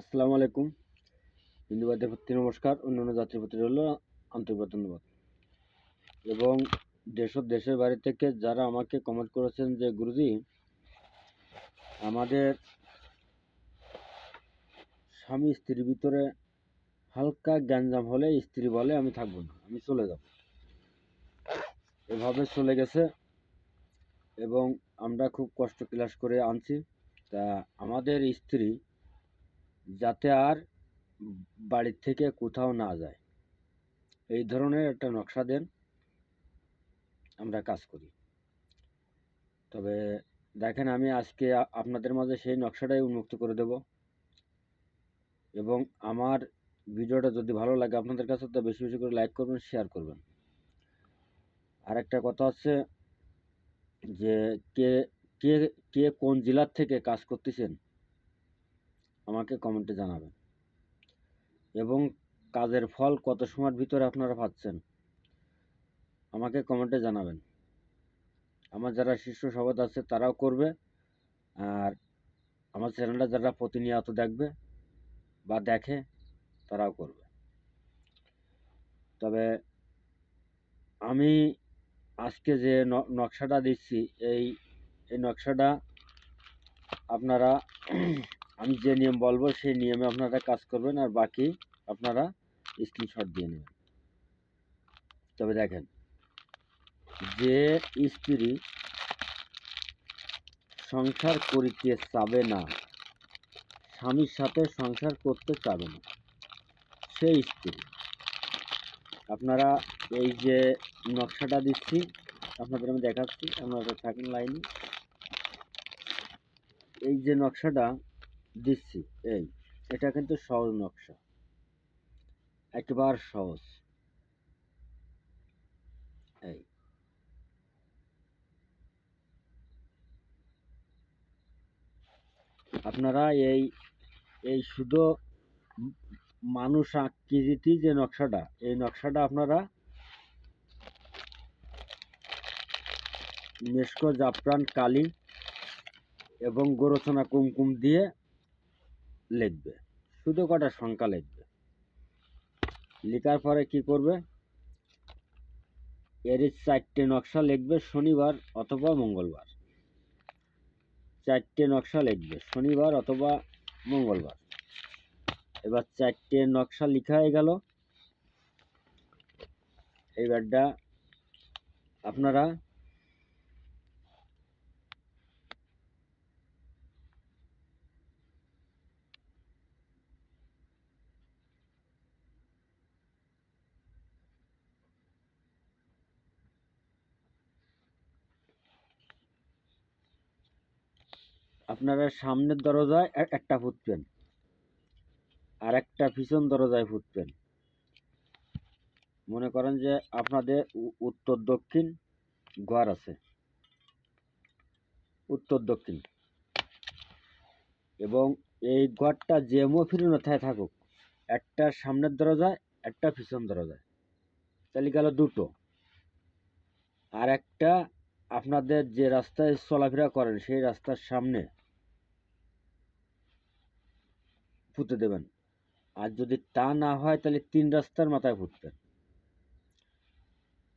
আসসালামু আলাইকুম। হিন্দুবাদের প্রতি নমস্কার। অন্যান্য জাতির প্রতি রইল আন্তরিক ধন্যবাদ। এবং দেশ দেশের বাইরে থেকে যারা আমাকে কমেন্ট করেছেন যে, গুরুজি, আমাদের স্বামী স্ত্রীর ভিতরে হালকা গ্যাঞ্জাম হলে স্ত্রী বলে আমি থাকব না, আমি চলে যাব। এভাবে চলে গেছে। এবং আমরা খুব কষ্ট ক্লাস করে আনছি। তা আমাদের স্ত্রী যাতে আর বাড়ির থেকে কোথাও না যায়। এই ধরনের একটা নকশা দেন, আমরা কাজ করি। তবে দেখেন, আমি আজকে আপনাদের মাঝে সেই নকশাটাই উন্মুক্ত করে দেব। এবং আমার ভিডিওটা যদি ভালো লাগে আপনাদের কাছে, তো বেশি বেশি করে লাইক করবেন, শেয়ার করবেন। আর একটা কথা হচ্ছে যে, কে কে কে কোন জেলার থেকে কাজ করতেছেন আমাকে কমেন্টে জানাবেন। এবং কাজের ফল কত সময়ের ভিতরে আপনারা পাচ্ছেন, আমাকে কমেন্টে জানাবেন। আমার যারা শিষ্য সভাত আছে তারাও করবে, আর আমার চ্যানেলটা যারা প্রতিনিয়ত দেখবে বা দেখে, তারাও করবে। তবে আমি আজকে যে নকশাটা দিচ্ছি, এই এই নকশাটা আপনারা আমি যে নিয়ম বলব, সেই নিয়মে আপনারা কাজ করবেন আর বাকি আপনারা স্ক্রিনশট দিয়ে নেবেন। তবে দেখেন, যে স্ত্রী সংসার করিতে চাবে না, স্বামীর সাথে সংসার করতে চাবে না, সেই স্ত্রী। আপনারা এই যে নকশাটা দিচ্ছি, আপনাদের আমি দেখাচ্ছি, আপনারা থাকেন লাইনে। এই যে নকশাটা দিচ্ছি, এই, এটা কিন্তু সহজ নকশা। একেবারে সহজ। এই। আপনারা এই এই শুধু মানুষ আকৃতি যে নকশাটা, এই নকশাটা আপনারা মেশকো জাফরান, কালি এবং গোরচনা কুমকুম দিয়ে লিখবে। শুধু কটা সংখ্যা লিখবে। লেখার পরে কি করবে? এর চারটে নকশা লিখবে শনিবার অথবা মঙ্গলবার। চারটে নকশা লিখবে শনিবার অথবা মঙ্গলবার। এবার চারটে নকশা লেখা হয়ে গেল। এইবারটা আপনারা আপনারা সামনের দরজায় একটা ফুটবেন। আর একটা পিছন দরজায় ফুটবেন। মনে করেন যে আপনাদের উত্তর দক্ষিণ ঘর আছে। উত্তর দক্ষিণ। এবং এই ঘরটা যে ফিরনথায় থাকুক, একটা সামনের দরজায়, একটা পিছন দরজায়। তাহলে গেল দুটো। আর একটা আপনাদের যে রাস্তায় চলাফেরা করেন, সেই রাস্তার সামনে পুঁতে দেবেন। আর যদি তা না হয়, তাহলে তিন রাস্তার মাথায় ফুটবেন।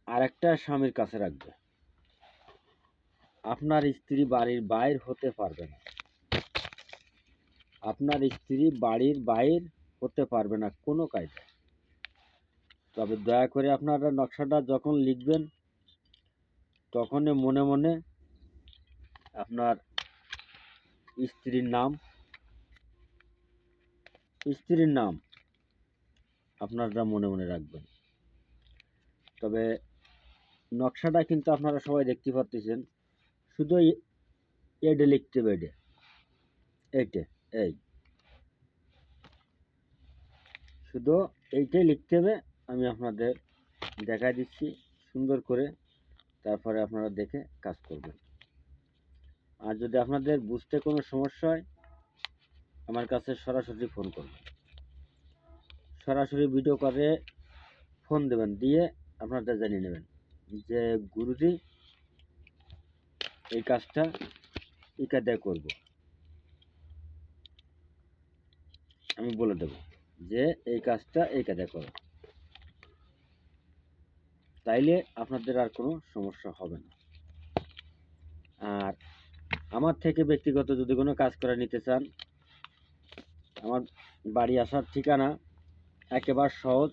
আর একটা স্বামীর কাছে রাখবে। আপনার স্ত্রী বাড়ির বাইর হতে পারবে না। আপনার স্ত্রী বাড়ির বাইর হতে পারবে না কোনো কায়দায়। তবে দয়া করে আপনারা নকশাটা যখন লিখবেন, তখনই মনে মনে আপনার স্ত্রীর নাম স্ত্রীর নাম আপনারা মনে মনে রাখবেন। তবে নকশাটা কিন্তু আপনারা সবাই দেখতে পাচ্ছেন শুধু এডে লিখতে হবে এডে এইটে, এই। শুধু এইটাই লিখতে হবে, আমি আপনাদের দেখাই দিচ্ছি, সুন্দর করে। তারপরে আপনারা দেখে কাজ করবেন। আর যদি আপনাদের বুঝতে কোনো সমস্যা হয় আমার কাছে সরাসরি ফোন করবেন সরাসরি ভিডিও করে ফোন দেবেন, দিয়ে আপনারা জানিয়ে নেবেন যে, গুরুজি, এই কাজটা এই কায়দায় করব? আমি বলে দেব যে, এই কাজটা এই কাজে করো? তাইলে আপনাদের আর কোনো সমস্যা হবে না। আর আমার থেকে ব্যক্তিগত যদি কোনো কাজ করে নিতে চান আমার বাড়ি আসার ঠিকানা একেবারে সহজ।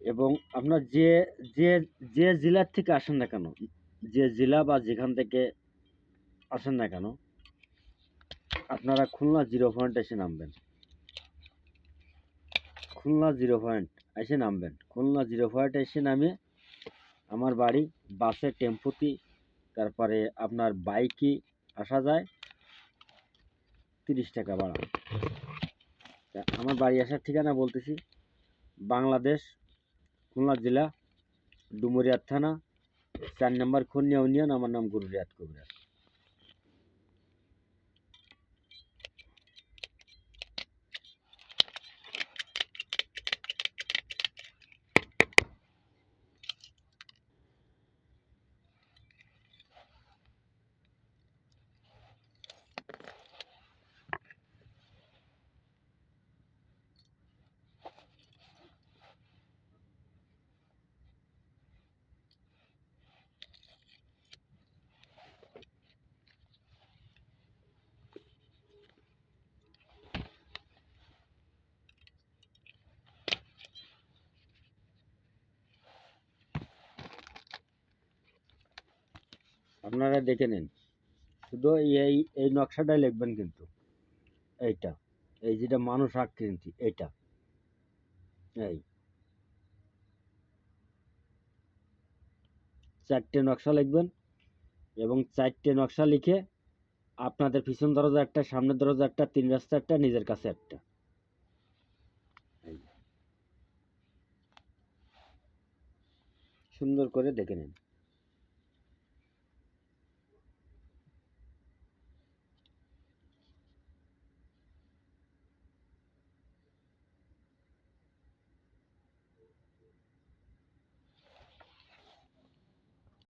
এবং আপনার যে যে যে জেলার থেকে আসেন না কেন, যে জেলা বা যেখান থেকে আসেন না কেন, আপনারা খুলনা জিরো পয়েন্ট এসে নামবেন। খুলনা জিরো পয়েন্ট এসে নামবেন। খুলনা জিরো পয়েন্ট এসে নামে আমার বাড়ি, বাসে টেম্পুতে, তারপরে আপনার বাইকে আসা যায়। তিরিশ টাকা বাড়ান তা আমার বাড়ি আসার ঠিকানা বলতেছি, বাংলাদেশ, খুলনা জেলা ডুমুরিয়া থানা, চার নম্বর খুলনা ইউনিয়ন, আমার নাম গুরুরিয়াত কবিরাজ। আপনারা দেখে নিন। শুধু এই এই নকশাটাই লিখবেন কিন্তু। এইটা। এই যেটা মানুষ আকৃতি, এইটা। এই। চারটে নকশা লিখবেন এবং চারটে নকশা লিখে আপনাদের পিছন দরজা একটা, সামনের দরজা একটা, তিন রাস্তা একটা, নিজের কাছে একটা। সুন্দর করে দেখে নিন।